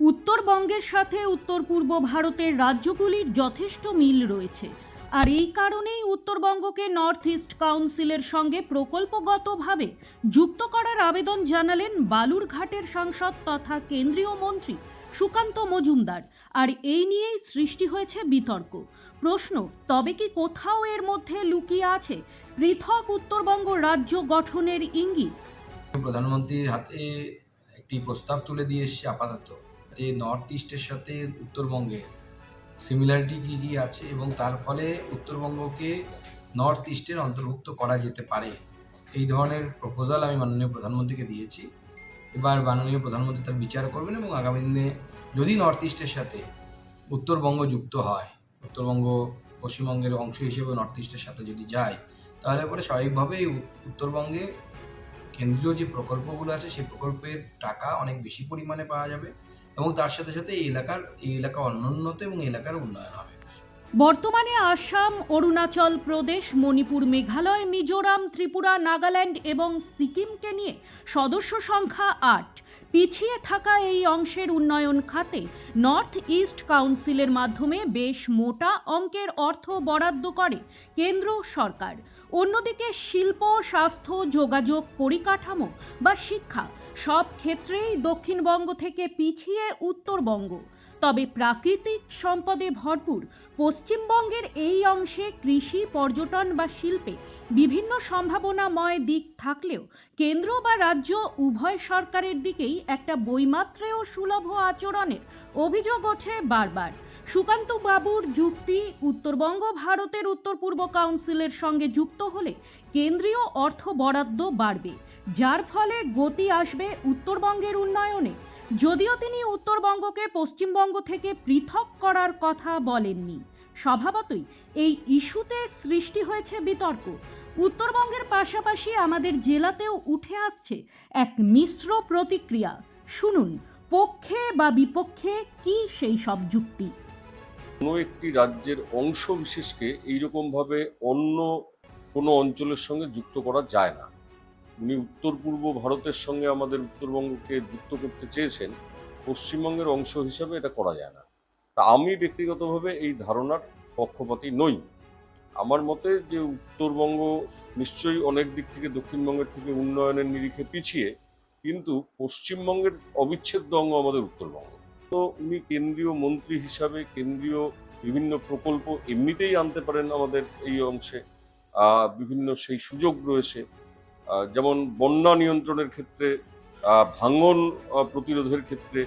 উত্তরবঙ্গের সাথে উত্তর পূর্ব ভারতের রাজ্যগুলির যথেষ্ট মিল রয়েছে। আর এই কারণেই উত্তরবঙ্গকে নর্থ ইস্ট কাউন্সিলের সঙ্গে প্রকল্পগতভাবে যুক্ত করার আবেদন জানালেন বালুরঘাটের সাংসদ তথা কেন্দ্রীয় মন্ত্রী সুকান্ত মজুমদার। আর এই নিয়েই সৃষ্টি হয়েছে বিতর্ক। প্রশ্ন, তবে কি কোথাও এর মধ্যে লুকিয়ে আছে পৃথক উত্তরবঙ্গ রাজ্য গঠনের ইঙ্গিত? প্রধানমন্ত্রীর হাতে একটি প্রস্তাব তুলে দিয়ে এসছে আপাতত। যে নর্থ ইস্টের সাথে, উত্তরবঙ্গে। সিমিলারিটি কী কী আছে এবং তার ফলে উত্তরবঙ্গকে নর্থ ইস্টের অন্তর্ভুক্ত করা যেতে পারে। এই ধরনের প্রপোজাল আমি মাননীয় প্রধানমন্ত্রীকে দিয়েছি। এবার মাননীয় প্রধানমন্ত্রী তার বিচার করবেন এবং আগামী দিনে যদি নর্থ ইস্টের সাথে উত্তরবঙ্গ যুক্ত হয়, উত্তরবঙ্গ পশ্চিমবঙ্গের অংশ হিসেবে নর্থ ইস্টের সাথে যদি যায়, তাহলে পরে স্বাভাবিকভাবেই উত্তরবঙ্গে কেন্দ্রীয় যে প্রকল্পগুলো আছে, সেই প্রকল্পের টাকা অনেক বেশি পরিমাণে পাওয়া যাবে। এবং তার সাথে সাথে এই এলাকার, এই এলাকা অনুন্নত এবং এলাকার উন্নয়ন হবে। বর্তমানে আসাম, অরুণাচল প্রদেশ, মণিপুর, মেঘালয়, মিজোরাম, ত্রিপুরা, নাগাল্যান্ড এবং সিকিমকে নিয়ে সদস্য সংখ্যা আট। পিছিয়ে থাকা এই অংশের উন্নয়ন খাতে নর্থ ইস্ট কাউন্সিলের মাধ্যমে বেশ মোটা অঙ্কের অর্থ বরাদ্দ করে কেন্দ্র সরকার। অন্যদিকে শিল্প, স্বাস্থ্য, যোগাযোগ, পরিকাঠামো বা শিক্ষা সব ক্ষেত্রেই দক্ষিণবঙ্গ থেকে পিছিয়ে উত্তরবঙ্গ। তবে প্রাকৃতিক সম্পদে ভরপুর পশ্চিমবঙ্গের এই অংশে কৃষি, পর্যটন বা শিল্পে বিভিন্ন সম্ভাবনাময় দিক থাকলেও কেন্দ্র বা রাজ্য উভয় সরকারের দিকেই একটা বৈমাত্রেয় সুলভ আচরণের অভিযোগ ওঠে বারবার। সুকান্ত বাবুর যুক্তি উত্তরবঙ্গ ভারতের উত্তর পূর্ব কাউন্সিলের সঙ্গে যুক্ত হলে কেন্দ্রীয় অর্থ বরাদ্দ বাড়বে, যার ফলে গতি আসবে উত্তরবঙ্গের উন্নয়নে। যদিও তিনি উত্তরবঙ্গকে পশ্চিমবঙ্গ থেকে পৃথক করার কথা বলেননি। স্বভাবতই এই ইস্যুতে সৃষ্টি হয়েছে বিতর্ক। উত্তরবঙ্গের পাশাপাশি আমাদের জেলাতেও উঠে আসছে এক মিশ্র প্রতিক্রিয়া। শুনুন, পক্ষে বা বিপক্ষে কি সেই সব যুক্তি? কোনো একটি রাজ্যের অংশ বিশেষকে এইরকমভাবে অন্য কোনো অঞ্চলের সঙ্গে যুক্ত করা যায় না। উনি উত্তর পূর্ব ভারতের সঙ্গে আমাদের উত্তরবঙ্গকে যুক্ত করতে চেয়েছেন, পশ্চিমবঙ্গের অংশ হিসাবে এটা করা যায় না। তা আমি ব্যক্তিগতভাবে এই ধারণার পক্ষপাতী নই। আমার মতে যে উত্তরবঙ্গ নিশ্চয়ই অনেক দিক থেকে দক্ষিণবঙ্গের থেকে উন্নয়নের নিরিখে পিছিয়ে, কিন্তু পশ্চিমবঙ্গের অবিচ্ছেদ্য অঙ্গ আমাদের উত্তরবঙ্গ। উনি কেন্দ্রীয় মন্ত্রী হিসাবে কেন্দ্রীয় বিভিন্ন প্রকল্প এমনিতেই আনতে পারেন আমাদের এই অংশে। বিভিন্ন সেই সুযোগ রয়েছে। যেমন বন্যা নিয়ন্ত্রণের ক্ষেত্রে ভাঙন প্রতিরোধের ক্ষেত্রে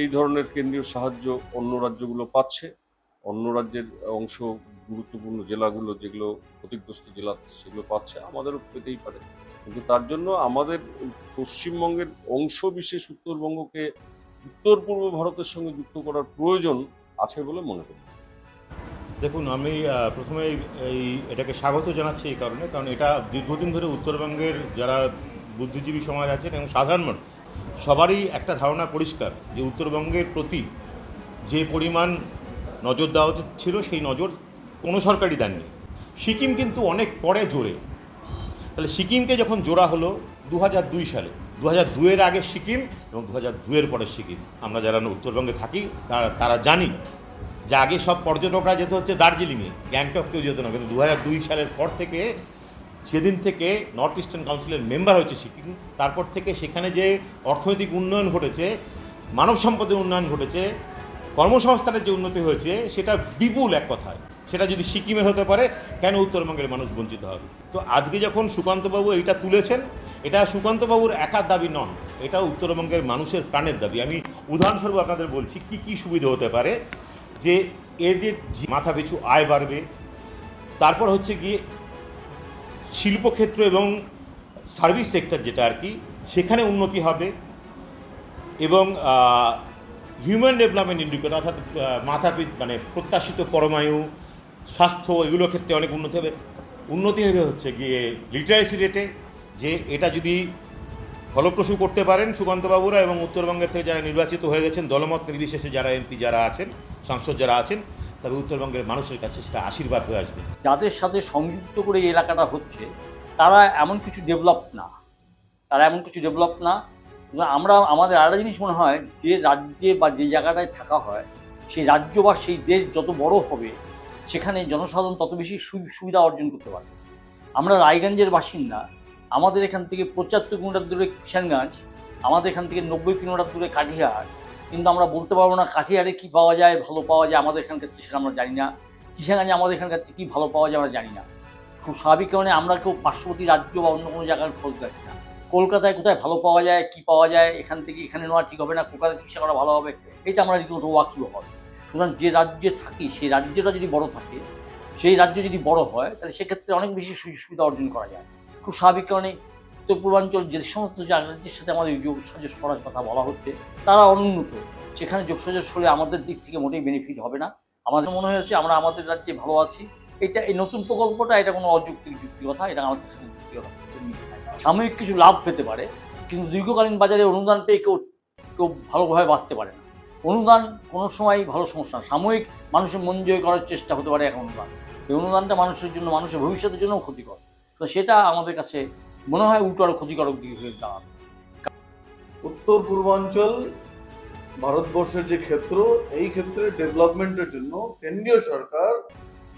এই ধরনের কেন্দ্রীয় সাহায্য অন্য রাজ্যগুলো পাচ্ছে। অন্য রাজ্যের অংশ গুরুত্বপূর্ণ জেলাগুলো যেগুলো ক্ষতিগ্রস্ত জেলা সেগুলো পাচ্ছে, আমাদেরও পেতেই পারে। কিন্তু তার জন্য আমাদের পশ্চিমবঙ্গের অংশ বিশেষ উত্তরবঙ্গকে উত্তর পূর্ব ভারতের সঙ্গে যুক্ত করার প্রয়োজন আছে বলে মনে করি। দেখুন, আমি প্রথমে এই এটাকে স্বাগত জানাচ্ছি এই কারণে, কারণ এটা দীর্ঘদিন ধরে উত্তরবঙ্গের যারা বুদ্ধিজীবী সমাজ আছেন এবং সাধারণ মানুষ সবারই একটা ধারণা পরিষ্কার যে উত্তরবঙ্গের প্রতি যে পরিমাণ নজর দেওয়া ছিল, সেই নজর কোনো সরকারই দেননি। সিকিম কিন্তু অনেক পরে জোরে। তাহলে সিকিমকে যখন জোড়া হলো দু সালে দু হাজার দুয়ের আগে সিকিম এবং দু হাজার দুয়ের পরে সিকিম। আমরা যারা উত্তরবঙ্গে থাকি, তারা তারা জানি যে আগে সব পর্যটকরা যেতে হচ্ছে দার্জিলিংয়ে গ্যাংটক কেউ যেত না। কিন্তু দু হাজার দুই সালের পর থেকে, সেদিন থেকে নর্থ ইস্টার্ন কাউন্সিলের মেম্বার হয়েছে সিকিম। তারপর থেকে সেখানে যে অর্থনৈতিক উন্নয়ন ঘটেছে, মানব সম্পদের উন্নয়ন ঘটেছে, কর্মসংস্থানের যে উন্নতি হয়েছে, সেটা বিপুল এক কথায়। সেটা যদি সিকিমের হতে পারে, কেন উত্তরবঙ্গের মানুষ বঞ্চিত হবে? তো আজকে যখন সুকান্তবাবু এইটা তুলেছেন এটা সুকান্তবাবুর একার দাবি নন এটা উত্তরবঙ্গের মানুষের প্রাণের দাবি। আমি উদাহরণস্বরূপ আপনাদের বলছি কি কি সুবিধা হতে পারে? যে এদের মাথা পিছু আয় বাড়বে তারপর হচ্ছে গিয়ে শিল্পক্ষেত্র এবং সার্ভিস সেক্টর যেটা আর কি সেখানে উন্নতি হবে এবং হিউম্যান ডেভেলপমেন্ট ইন্ডিকেটর অর্থাৎ আহ, মাথা পিছ মানে প্রত্যাশিত পরমায়ু স্বাস্থ্য এগুলোর ক্ষেত্রে অনেক উন্নতি হবে। উন্নতি হবে হচ্ছে গিয়ে লিটারেসি রেটে যে এটা যদি ফলপ্রসূ করতে পারেন সুকান্তবাবুরা এবং উত্তরবঙ্গের থেকে যারা নির্বাচিত হয়ে গেছেন, দলমত নির্বিশেষে যারা এমপি যারা আছেন, সাংসদ যারা আছেন, তবে উত্তরবঙ্গের মানুষের কাছে সেটা আশীর্বাদ হয়ে আসবে। যাদের সাথে সংযুক্ত করে এই এলাকাটা হচ্ছে, তারা এমন কিছু ডেভেলপ না। তারা এমন কিছু ডেভেলপ না। আমরা, আমাদের আরেকটা জিনিস মনে হয়, যে রাজ্যে বা যে জায়গাটায় থাকা হয় সেই রাজ্য বা সেই দেশ যত বড় হবে, সেখানে জনসাধারণ তত বেশি সুবিধা অর্জন করতে পারবে। আমরা রায়গঞ্জের বাসিন্দা আমাদের এখান থেকে পঁচাত্তর কিলোমিটার দূরে কিষানগঞ্জ, আমাদের এখান থেকে নব্বই কিলোমিটার দূরে কাঠিহার কিন্তু আমরা বলতে পারব না কাঠিহারে কী পাওয়া যায়, ভালো পাওয়া যায় আমাদের এখানকার সেটা আমরা জানি না। কিষানগঞ্জে আমাদের এখানকার কী ভালো পাওয়া যায় আমরা জানি না। খুব স্বাভাবিক কারণে আমরা কেউ পার্শ্ববর্তী রাজ্য বা অন্য কোনো জায়গার খোঁজ রাখি না। কলকাতায় কোথায় ভালো পাওয়া যায়, কি পাওয়া যায়, এখান থেকে এখানে নেওয়া ঠিক হবে না কলকাতায় চিকিৎসা করা ভালো হবে, এটা আমরা রীতিমতো ওয়াকিও হবে সুতরাং যে রাজ্যে থাকি, সেই রাজ্যটা যদি বড় থাকে, সেই রাজ্য যদি বড় হয়, তাহলে সেক্ষেত্রে অনেক বেশি সুযোগ সুবিধা অর্জন করা যায়। খুব স্বাভাবিক কারণে উত্তর পূর্বাঞ্চল যে সমস্ত রাজ্যের সাথে আমাদের যোগ সাজস করার কথা বলা হচ্ছে, তারা অনুন্নত। সেখানে যোগ হলে আমাদের দিক থেকে মোটেই বেনিফিট হবে না। আমাদের মনে হয়েছে আমরা আমাদের রাজ্যে ভালো আছি। এটা, এই নতুন প্রকল্পটা এটা কোনো অযৌক্তিক যুক্তি কথা, এটা আমাদের যুক্তি কথা সাময়িক কিছু লাভ পেতে পারে, কিন্তু দীর্ঘকালীন বাজারে অনুদান পেয়ে কেউ কেউ ভালোভাবে বাঁচতে পারে না। অনুদান কোনো সময় ভালো সমস্যা সাময়িক মানুষের মন জয় করার চেষ্টা হতে পারে এক অনুদান। এই অনুদানটা মানুষের জন্য, মানুষের ভবিষ্যতের জন্যও ক্ষতিকর। তো সেটা আমাদের কাছে মনে হয় উল্টো আরও ক্ষতিকারক দিকে হয়ে দাঁড়াবে। উত্তর পূর্বাঞ্চল, ভারতবর্ষের যে ক্ষেত্র, এই ক্ষেত্রে ডেভেলপমেন্টের জন্য কেন্দ্রীয় সরকার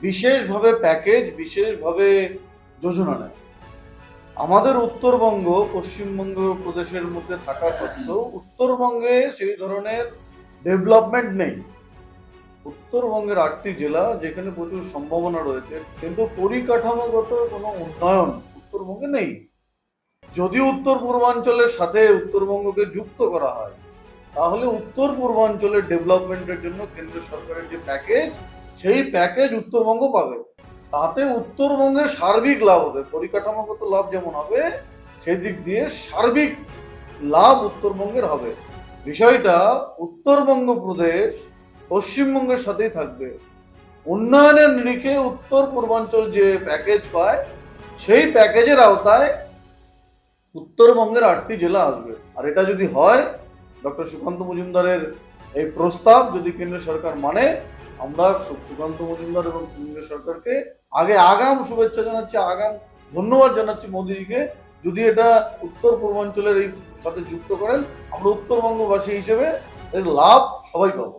বিশেষভাবে প্যাকেজ বিশেষভাবে যোজনা নেয়। আমাদের উত্তরবঙ্গ পশ্চিমবঙ্গ প্রদেশের মধ্যে থাকা সত্ত্বেও উত্তরবঙ্গে সেই ধরনের ডেভেলপমেন্ট নেই। উত্তরবঙ্গের আটটি জেলা যেখানে প্রচুর সম্ভাবনা রয়েছে, কিন্তু পরিকাঠামোগত কোনো উন্নয়ন উত্তরবঙ্গে নেই। যদি উত্তর পূর্বাঞ্চলের সাথে উত্তরবঙ্গকে যুক্ত করা হয়, তাহলে উত্তর পূর্বাঞ্চলের ডেভেলপমেন্টের জন্য কেন্দ্র সরকারের যে প্যাকেজ, সেই প্যাকেজ উত্তরবঙ্গ পাবে। তাতে উত্তরবঙ্গের সার্বিক লাভ হবে, পরিকাঠামোগত লাভ যেমন হবে সেই দিক দিয়ে সার্বিক লাভ উত্তরবঙ্গের হবে। বিষয়টা উত্তরবঙ্গ প্রদেশ পশ্চিমবঙ্গের সাথেই থাকবে। উন্নয়নের নিরিখে উত্তর পূর্বাঞ্চল যে প্যাকেজ পায়, সেই প্যাকেজের আওতায় উত্তরবঙ্গের আটটি জেলা আসবে। আর এটা যদি হয়, ডক্টর সুকান্ত মজুমদারের এই প্রস্তাব যদি কেন্দ্র সরকার মানে আমরা সুকান্ত মজুমদার এবং কেন্দ্র সরকারকে আগে আগাম শুভেচ্ছা জানাচ্ছি, আগাম ধন্যবাদ জানাচ্ছি মোদিজিকে। যদি এটা উত্তর পূর্বাঞ্চলের এই সাথে যুক্ত করেন, আমরা উত্তরবঙ্গবাসী হিসেবে এর লাভ সবাই পাবো।